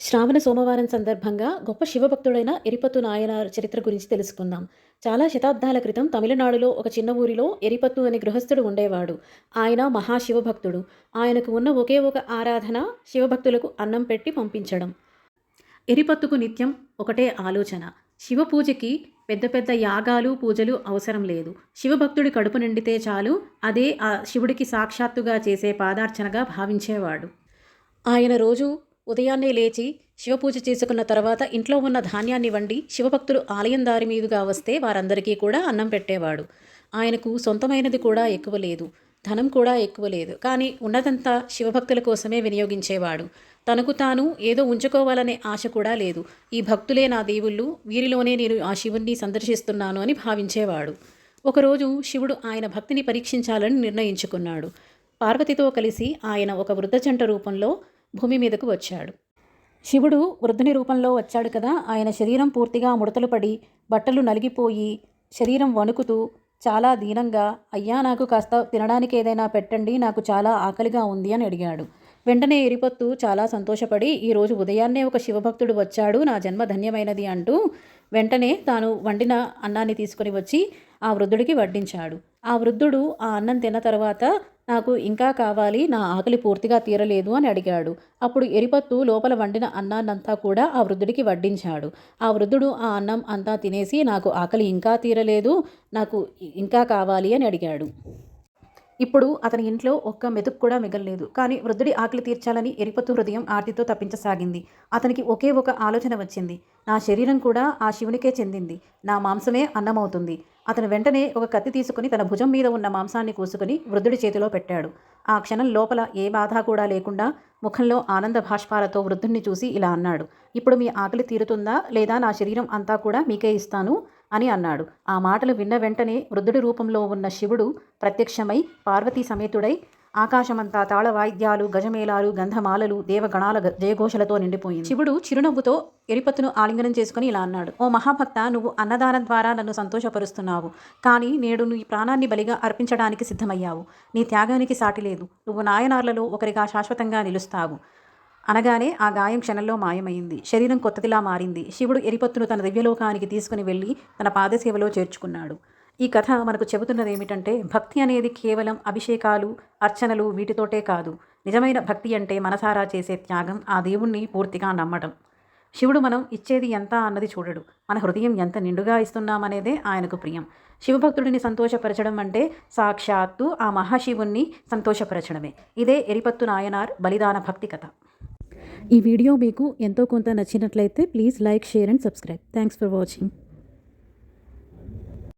శ్రావణ సోమవారం సందర్భంగా గొప్ప శివభక్తుడైన ఎరిపత్తు నాయనార్ చరిత్ర గురించి తెలుసుకుందాం. చాలా శతాబ్దాల క్రితం తమిళనాడులో ఒక చిన్న ఊరిలో ఎరిపత్తు అనే గృహస్థుడు ఉండేవాడు. ఆయన మహాశివభక్తుడు. ఆయనకు ఉన్న ఒకే ఒక ఆరాధన శివభక్తులకు అన్నం పెట్టి పంపించడం. ఎరిపత్తుకు నిత్యం ఒకటే ఆలోచన. శివ పూజకి పెద్ద పెద్ద యాగాలు పూజలు అవసరం లేదు. శివభక్తుడి కడుపు నిండితే చాలు అదే ఆ శివుడికి సాక్షాత్తుగా చేసే పాదార్చనగా భావించేవాడు. ఆయన రోజు ఉదయాన్నే లేచి శివపూజ చేసుకున్న తర్వాత ఇంట్లో ఉన్న ధాన్యాన్ని వండి శివభక్తులు ఆలయం దారి మీదుగా వస్తే వారందరికీ కూడా అన్నం పెట్టేవాడు. ఆయనకు సొంతమైనది కూడా ఎక్కువ లేదు. ధనం కూడా ఎక్కువ లేదు. కానీ ఉన్నదంతా శివభక్తుల కోసమే వినియోగించేవాడు. తనకు తాను ఏదో ఉంచుకోవాలనే ఆశ కూడా లేదు. ఈ భక్తులే నా దేవుళ్ళు వీరిలోనే నేను ఆ శివుణ్ణి సందర్శిస్తున్నాను అని భావించేవాడు. ఒకరోజు శివుడు ఆయన భక్తిని పరీక్షించాలని నిర్ణయించుకున్నాడు. పార్వతితో కలిసి ఆయన ఒక వృద్ధ జంట రూపంలో భూమి మీదకు వచ్చాడు. శివుడు వృద్ధుని రూపంలో వచ్చాడు కదా. ఆయన శరీరం పూర్తిగా ముడతలు పడి బట్టలు నలిగిపోయి శరీరం వణుకుతూ చాలా దీనంగా అయ్యా నాకు కాస్త తినడానికి ఏదైనా పెట్టండి నాకు చాలా ఆకలిగా ఉంది అని అడిగాడు. వెంటనే ఎరిపత్తు చాలా సంతోషపడి ఈరోజు ఉదయాన్నే ఒక శివభక్తుడు వచ్చాడు నా జన్మ ధన్యమైనది అంటూ వెంటనే తాను వండిన అన్నాన్ని తీసుకుని వచ్చి ఆ వృద్ధుడికి వడ్డించాడు. ఆ వృద్ధుడు ఆ అన్నం తిన్న తర్వాత నాకు ఇంకా కావాలి నా ఆకలి పూర్తిగా తీరలేదు అని అడిగాడు. అప్పుడు ఎరిపత్తు లోపల వండిన అన్నాన్నంతా కూడా ఆ వృద్ధుడికి వడ్డించాడు. ఆ వృద్ధుడు ఆ అన్నం అంతా తినేసి నాకు ఆకలి ఇంకా తీరలేదు నాకు ఇంకా కావాలి అని అడిగాడు. ఇప్పుడు అతని ఇంట్లో ఒక్క మెతుకు కూడా మిగలలేదు. కానీ వృద్ధుడి ఆకలి తీర్చాలని ఎరిపత్తు హృదయం ఆర్తితో తప్పించసాగింది. అతనికి ఒకే ఒక ఆలోచన వచ్చింది. నా శరీరం కూడా ఆ శివునికే చెందింది. నా మాంసమే అన్నమవుతుంది. అతను వెంటనే ఒక కత్తి తీసుకుని తన భుజం మీద ఉన్న మాంసాన్ని కూసుకుని వృద్ధుడి చేతిలో పెట్టాడు. ఆ క్షణం లోపల ఏ బాధ కూడా లేకుండా ముఖంలో ఆనంద భాష్పాలతో వృద్ధుణ్ణి చూసి ఇలా అన్నాడు. ఇప్పుడు మీ ఆకలి తీరుతుందా? లేదా నా శరీరం అంతా కూడా మీకే ఇస్తాను? అని అన్నాడు. ఆ మాటలు విన్న వెంటనే వృద్ధుడి రూపంలో ఉన్న శివుడు ప్రత్యక్షమై పార్వతీ సమేతుడై ఆకాశమంతా తాళవాయిద్యాలు గజమేళాలు గంధమాలలు దేవగణాల జయఘోషలతో నిండిపోయింది. శివుడు చిరునవ్వుతో ఎరిపత్తును ఆలింగనం చేసుకుని ఇలా అన్నాడు. ఓ మహాభక్త నువ్వు అన్నదానం ద్వారా నన్ను సంతోషపరుస్తున్నావు. కానీ నేడు నీ ప్రాణాన్ని బలిగా అర్పించడానికి సిద్ధమయ్యావు. నీ త్యాగానికి సాటి లేదు. నువ్వు నాయనార్లలో ఒకరిగా శాశ్వతంగా నిలుస్తావు. అనగానే ఆ గాయం క్షణంలో మాయమైంది. శరీరం కొత్తదిలా మారింది. శివుడు ఎరిపత్తును తన దివ్యలోకానికి తీసుకుని వెళ్ళి తన పాదసేవలో చేర్చుకున్నాడు. ఈ కథ మనకు చెబుతున్నది ఏమిటంటే భక్తి అనేది కేవలం అభిషేకాలు అర్చనలు వీటితోటే కాదు. నిజమైన భక్తి అంటే మనసారా చేసే త్యాగం ఆ దేవుణ్ణి పూర్తిగా నమ్మటం. శివుడు మనం ఇచ్చేది ఎంత అన్నది చూడడు. మన హృదయం ఎంత నిండుగా ఇస్తున్నామనేదే ఆయనకు ప్రియం. శివభక్తుడిని సంతోషపరచడం అంటే సాక్షాత్తు ఆ మహాశివుణ్ణి సంతోషపరచడమే. ఇదే ఎరిపత్తు నాయనార్ బలిదాన భక్తి కథ. ఈ వీడియో మీకు ఎంతో కొంత నచ్చినట్లయితే please like share and subscribe. Thanks for watching